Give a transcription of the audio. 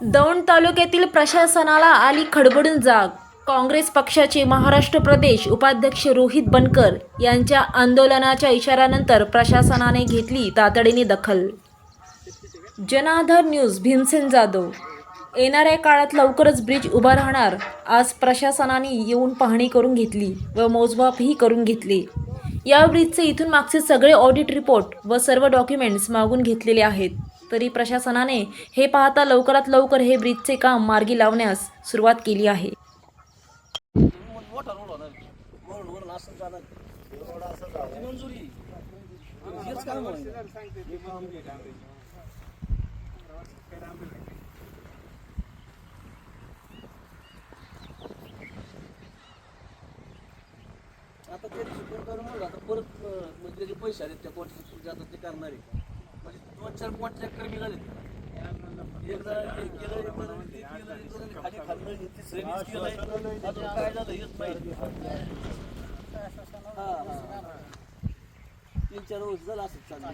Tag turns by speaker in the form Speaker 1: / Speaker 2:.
Speaker 1: दौंड तालुक्यातील प्रशासनाला आली खडबडून जाग. काँग्रेस पक्षाचे महाराष्ट्र प्रदेश उपाध्यक्ष रोहित बनकर यांच्या आंदोलनाच्या इशाऱ्यानंतर प्रशासनाने घेतली तातडीने दखल. जनाधार न्यूज भीमसेन जाधव. येणाऱ्या काळात लवकरच ब्रिज उभा राहणार. आज प्रशासनाने येऊन पाहणी करून घेतली व मोजमापही करून घेतले. या ब्रिजचे इथून मागचे सगळे ऑडिट रिपोर्ट व सर्व डॉक्युमेंट्स मागून घेतलेले आहेत. तरी प्रशासनाने हे पाहता लवकरात लवकर हे ब्रिजचे काम मार्गी लावण्यास सुरुवात केली आहे.
Speaker 2: आता ते शिकून करून म्हणलं आता परत म्हणजे त्याचे पैसे आले त्या कोर्टात जातात ते करणार आहे? म्हणजे दोन चार पाच चक्कर निघाले. एकदा हे केलं एकदा ते केलं एकदा खाली खाल्लं तिसऱ्यानेच केलंय. अजून काय झालं हेच माहिती तीन चार वर्ष झालं असं चाललं